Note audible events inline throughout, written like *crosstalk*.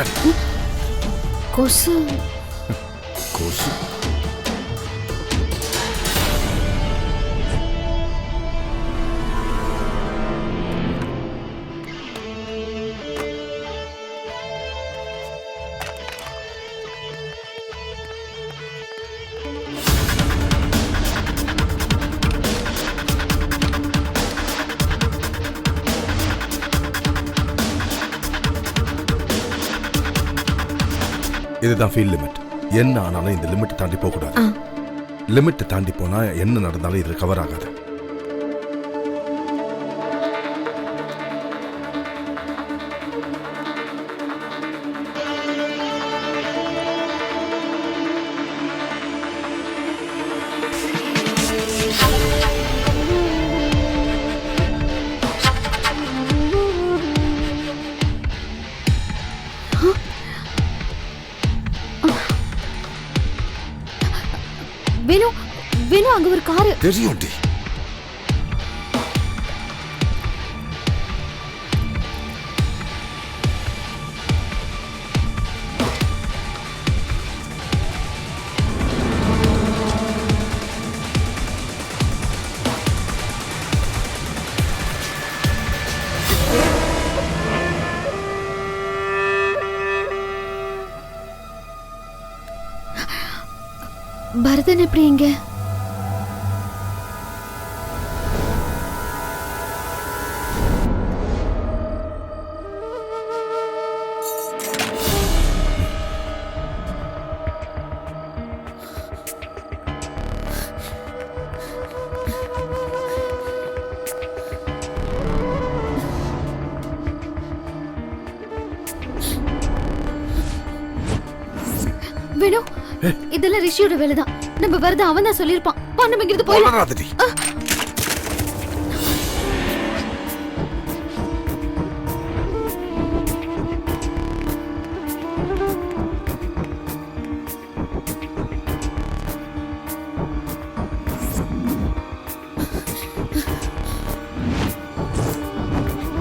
என்னடி கொசு கொசு இதுதான் ஃபீல் லிமிட் என்ன ஆனாலும் இந்த லிமிட் தாண்டி போக கூடாது ஆ. லிமிட் தாண்டி போனா என்ன நடந்தாலும் இது கவர் ஆகாது. தெரியும் டி பரதன் எப்படி இங்கே? இதெல்லாம் ரிஷியோட வேலைதான். நம்ம வரத அவன் தான் சொல்லியிருப்பான். வா நம்ம போயிடலாம். வளராதடி.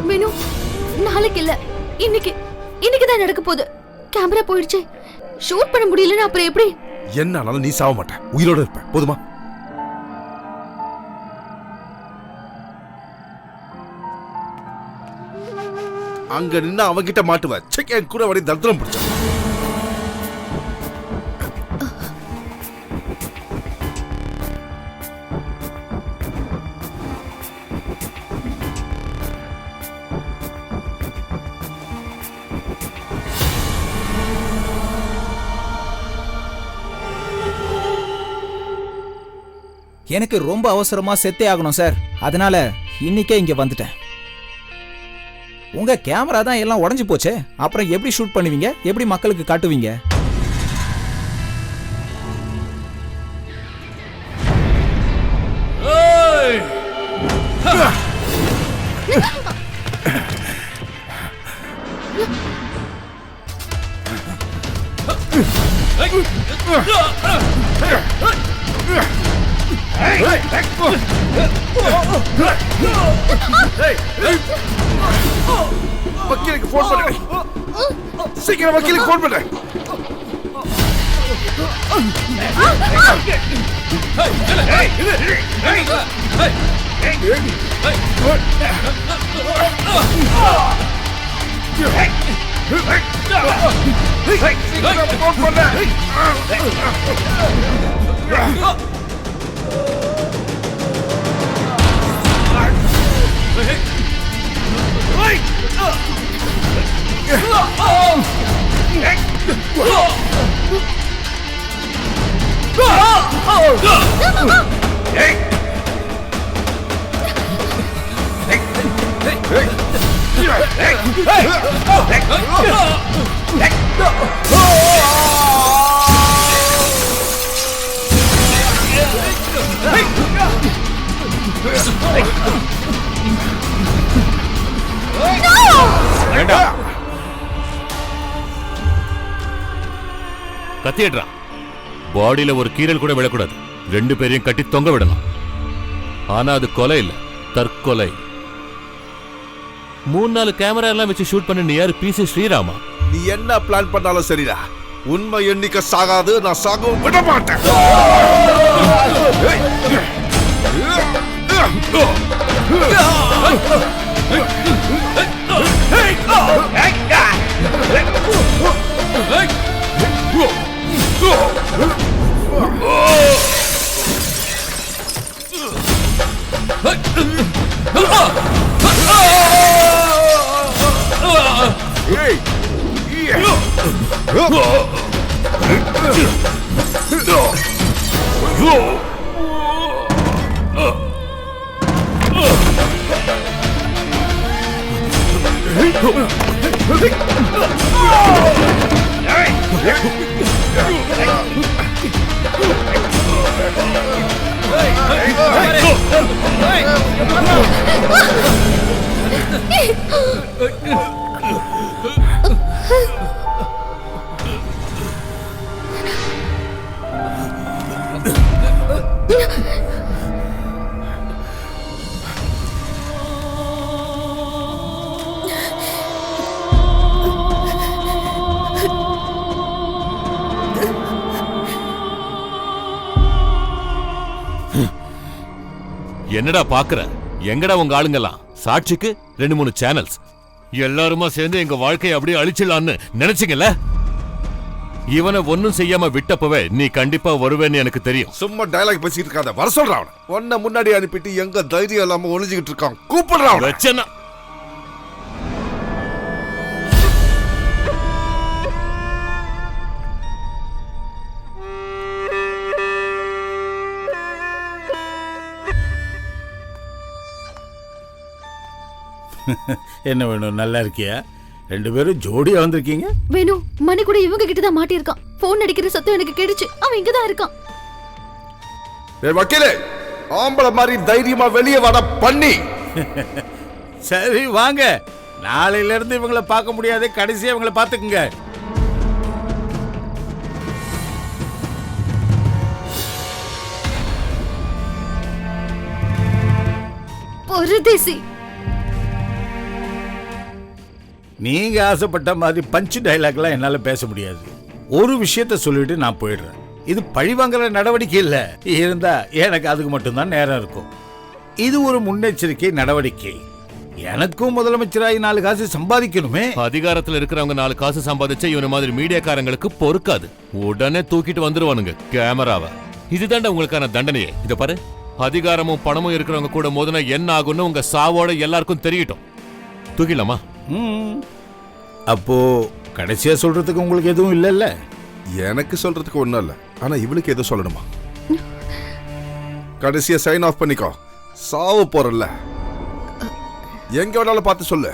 வேணு நாளைக்கு இல்ல. இன்னைக்கு இன்னைக்கு தான் நடக்க போகுது. கேமரா போயிடுச்சு. ஷூட் பண்ண முடியலன்னா அப்புறம் எப்படி? என்ன ஆனாலும் நீ சாக மாட்ட. உயிரோட இருப்ப. போதுமா? அங்க நின்னு அவன்கிட்ட மாட்டுவ. செக் என் கூட வரை தந்திரம் பிடிச்ச எனக்கு ரொம்ப அவசரமா செத்தே ஆகணும் சார். அதனால இன்னைக்கே இங்க வந்துட்டேன். உங்க கேமரா தான் எல்லாம் உடஞ்சி போச்சே? அப்புறம் எப்படி ஷூட் பண்ணுவீங்க? எப்படி மக்களுக்கு காட்டுவீங்க? வக்கீலுக்கு போன் பண்ணுங்க சீக்கிரம் வக்கீலுக்கு போன் பண்ணுங்க சீக்கிரம் போன் பண்ண கத்திடுறா பாடியில ஒரு கீறல் கூட விழக்கூடாது. ரெண்டு பேரையும் கட்டி தொங்க விடணும் ஆனா அது கொலை இல்ல. தற்கொலை. மூணு நாலு கேமரா எல்லாம் வச்சு ஷூட் பண்ண நீ யாரு? பிசி ஸ்ரீராமா? நீ என்ன பிளான் பண்ணாலும் சரிடா. உண்மை எண்ணிக்கை சாகாது. நான் சாகவும் விட மாட்டேன். Hey! என்னடா பாக்குற? எங்கடா உங்க ஆளுங்கெல்லாம்? சாட்சிக்கு ரெண்டு மூணு சேனல்ஸ் எல்லாருமா சேர்ந்து எங்க வாழ்க்கையை அப்படியே அழிச்சிடலான்னு நினைச்சீங்கல்ல? இவனை ஒன்னும் செய்யாம விட்டப்பவே நீ கண்டிப்பா வருவேன்னு எனக்கு தெரியும். சும்மா டயலாக் பேசிட்டு இருக்காத. வர சொல்றான் உன்னை முன்னாடி அனுப்பிட்டு எங்க தைரியம் இல்லாம ஒளிஞ்சுக்கிட்டு இருக்கான். கூப்பிடுறான் என்ன வேணும் நல்லா இருக்கியா? ரெண்டு பேரும் ஜோடியா வந்திருக்கீங்க வேணு மணி கூட இவங்க கிட்ட தான் மாட்டியிருக்கான். போன் அடிக்கிற சத்தம் எனக்கு கேட்டுச்சு. அவன் இங்க தான் இருக்கான். ஏய் வக்கீலே ஆம்பளை மாதிரி தைரியமா வெளியே வர பண்ணி. *laughs* சரி வாங்க. நாளையில இருந்து இவங்கள பார்க்க முடியாது. கடைசியா இவங்கள பாத்துக்குங்க பொருதேசி நீங்கள் ஆசைப்பட்ட மாதிரி பஞ்ச் டைலாக்லாம் என்னால் பேச முடியாது. ஒரு விஷயத்த சொல்லிட்டு நான் போயிடுறேன். இது பழிவாங்குற நடவடிக்கை இல்லை. இருந்தா எனக்கு அதுக்கு மட்டும்தான் நேரம் இருக்கும். இது ஒரு முன்னெச்சரிக்கை நடவடிக்கை. எனக்கும் முதலமைச்சராகி நாலு காசு சம்பாதிக்கணுமே. அதிகாரத்தில் இருக்கிறவங்க நாலு காசு சம்பாதிச்ச இவன மாதிரி மீடியாக்காரங்களுக்கு பொறுக்காது. உடனே தூக்கிட்டு வந்துருவானுங்க கேமராவை. இதுதான்டா உங்களுக்கான தண்டனையே. இத பாரு. அதிகாரமும் பணமும் இருக்கிறவங்க கூட மோதினா என்ன ஆகும்னு உங்க சாவோட எல்லாருக்கும் தெரியட்டும். தூக்கிடலாமா? அப்போ கடைசியா சொல்றதுக்கு உங்களுக்கு எதுவும் இல்லைல்ல? எனக்கு சொல்றதுக்கு ஒண்ணும் இல்ல. ஆனா இவளுக்கு எதோ சொல்லணுமா? கடைசியா சைன் ஆஃப் பண்ணிக்கோ. சாவு போறல்ல. எங்க வேணாலும் பார்த்து சொல்லு.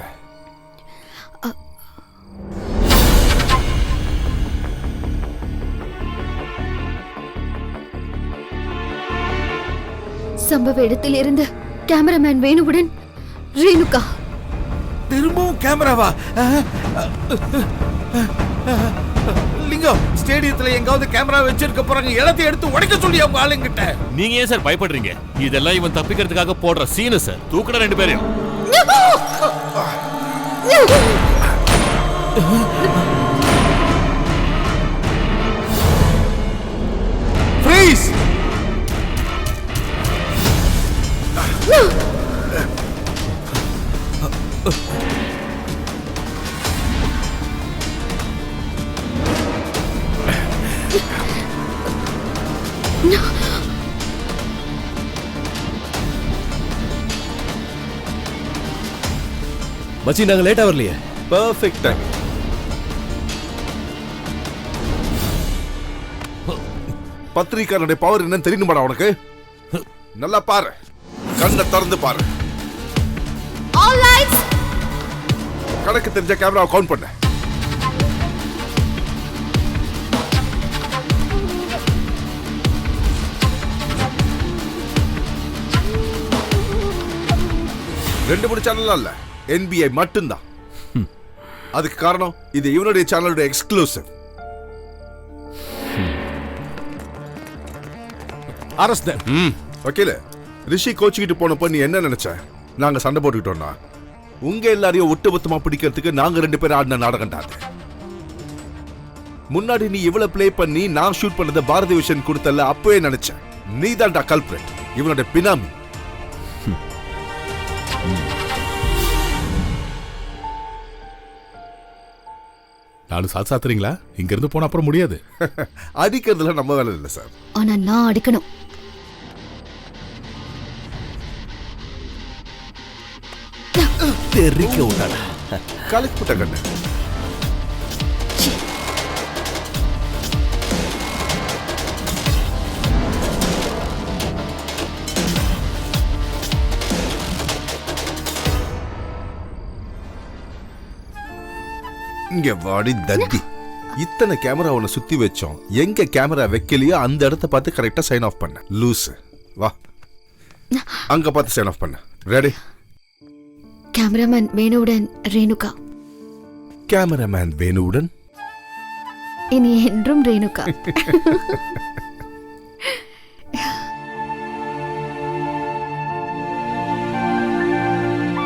சம்பவ இடத்தில் இருந்து கேமராமேன் வேணுவுடன் ரேணுகா. திரும்பவும் கேமராவா? லிங்கம் ஸ்டேடியத்துல எங்காவது கேமரா வச்சிருக்க போறாங்க. எல்லாத்தையும் எடுத்து உடைக்க சொல்லி அவங்க ஆளுங்கிட்ட. நீங்க ஏன் சார் பயப்படுறீங்க? இதெல்லாம் இவன் தப்பிக்கிறதுக்காக போடுற சீனு சார். தூக்கட ரெண்டு பேரையும். ஃப்ரீஸ் மச்சி நாங்க லேட்டா வரலையே. பர்ஃபெக்ட் டைம் பத்திரிக்காரனுடைய பவர் என்னன்னு தெரியணுமாடா உனக்கு? நல்லா பாரு. கண்ணை திறந்து பாரு. கணக்கு தெரிஞ்ச கேமராவை கவுண்ட் பண்ண. ரெண்டு மூணு சேனல் இல்ல. என்பிஐ மட்டும்தான். அதுக்கு காரணம் இது இவனுடைய சேனலுடைய எக்ஸ்க்ளூசிவ் அரஸ்ட் வக்கீல ரிஷி கோச்சிக்கிட்டு போனப்போ நீ என்ன நினைச்ச? நாங்க சண்டை போட்டுக்கிட்டோம்னா? உங்க எல்லாரையும் ஒட்டுமொத்தமா பிடிக்கிறதுக்கு நாங்க ரெண்டு பேரும் ஆடின நாடகம் தான். முன்னாடி நீ இவ்வளவு ப்ளே பண்ணி நான் ஷூட் பண்ணத பாரதி விஷன் கொடுத்தல அப்பவே நினைச்சேன். நீ தான்டா கல்பிரட் இவனோட பினாமி நாலு சாத்து சாத்துறீங்களா இங்க இருந்து போன அப்புறம் முடியாது. *laughs* அடிக்கிறதுல நம்ம வேலை இல்லை சார் ஆனா நான் அடிக்கணும். தெரிக்க விட்டாடா கலக்கு கண்ணு. இங்க வாடி தத்தி இத்தனை கேமரா உன்னை சுத்தி வச்சோம். எங்க கேமரா வைக்கலையோ அந்த இடத்த பார்த்து கரெக்டா சைன் ஆஃப் பண்ண. லூஸ் வா. அங்க பார்த்து சைன் ஆஃப் பண்ண. ரெடி கேமராமேன் வேணுவுடன் ரேணுகா கேமராமேன் வேணுவுடன் இனி என்றும் ரேணுகா *laughs*